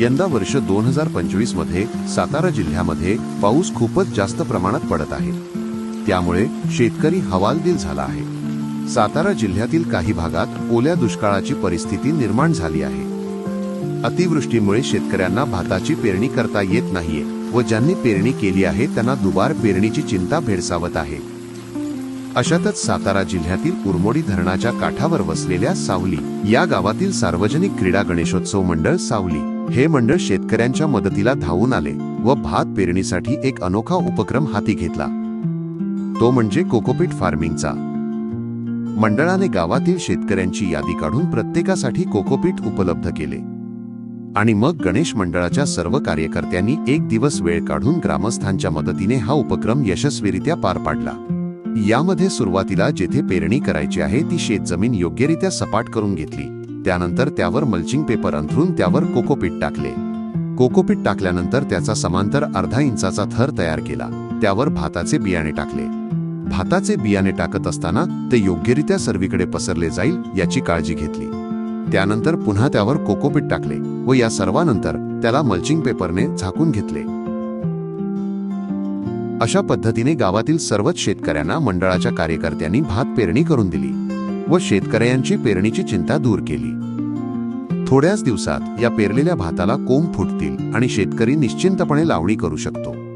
यंदा वर्ष दोन हजार पंचवीसमध्ये सातारा जिल्ह्यामध्ये पाऊस खूपच जास्त प्रमाणात पडत आहे. त्यामुळे शेतकरी हवालदिल झाला आहे. सातारा जिल्ह्यातील काही भागात ओल्या दुष्काळाची परिस्थिती निर्माण झाली आहे. अतिवृष्टीमुळे शेतकऱ्यांना भाताची पेरणी करता येत नाहीये व ज्यांनी पेरणी केली आहे त्यांना दुबार पेरणीची चिंता भेडसावत आहे. अशातच सातारा जिल्ह्यातील उरमोडी धरणाच्या काठावर वसलेल्या सावली या गावातील सार्वजनिक क्रीडा गणेशोत्सव मंडळ सावली हे मंडळ शेतकऱ्यांच्या मदतीला धावून आले व भात पेरणीसाठी एक अनोखा उपक्रम हाती घेतला. तो म्हणजे कोकोपीट फार्मिंगचा. मंडळाने गावातील शेतकऱ्यांची यादी काढून प्रत्येकासाठी कोकोपीट उपलब्ध केले. आणि मग गणेश मंडळाच्या सर्व कार्यकर्त्यांनी एक दिवस वेळ काढून ग्रामस्थांच्या मदतीने हा उपक्रम यशस्वीरित्या पार पाडला. यामध्ये सुरुवातीला जेथे पेरणी करायची आहे ती शेतजमीन योग्यरित्या सपाट करून घेतली. त्यानंतर त्यावर मल्चिंग पेपर अंथरून त्यावर कोकोपीट टाकले. कोकोपीट टाकल्यानंतर त्याचा समांतर अर्धा इंचाचा थर तयार केला. त्यावर भाताचे बियाणे टाकले. भाताचे बियाणे टाकत असताना ते योग्यरित्या सर्वीकडे पसरले जाईल याची काळजी घेतली. त्यानंतर पुन्हा त्यावर कोकोपीट टाकले व या सर्वानंतर त्याला मल्चिंग पेपरने झाकून घेतले. अशा पद्धतीने गावातील सर्वच शेतकऱ्यांना मंडळाच्या कार्यकर्त्यांनी भात पेरणी करून दिली व शेतकऱ्यांची पेरणीची चिंता दूर केली. थोड्याच दिवसात या पेरलेल्या भाताला कोंब फुटतील आणि शेतकरी निश्चिंतपणे लावणी करू शकतो.